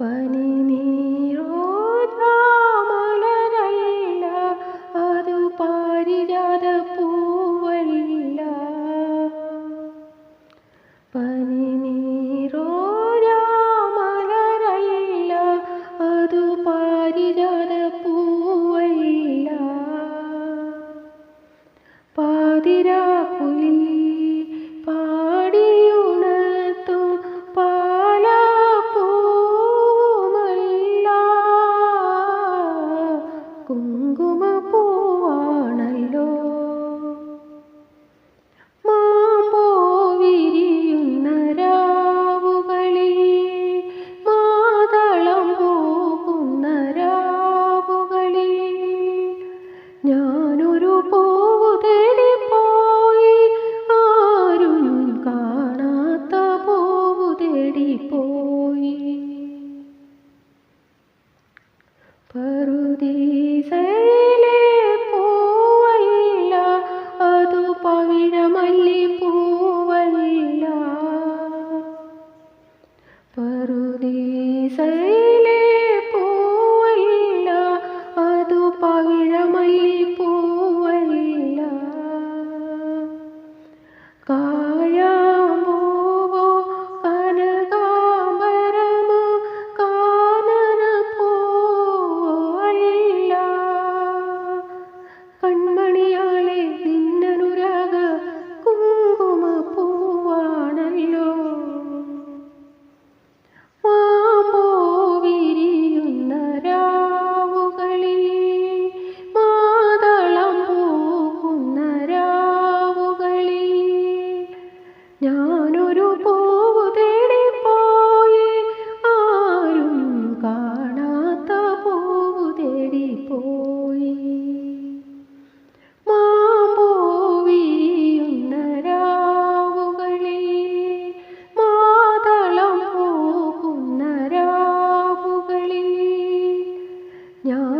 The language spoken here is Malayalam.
പനി നീരോജാമലരല്ല അത് പാരിജാത പൂവല്ല. പനി നീരോജാമലരല്ല അത് പാരിജാത പൂവല്ല. പാതിരാ ഞാൻ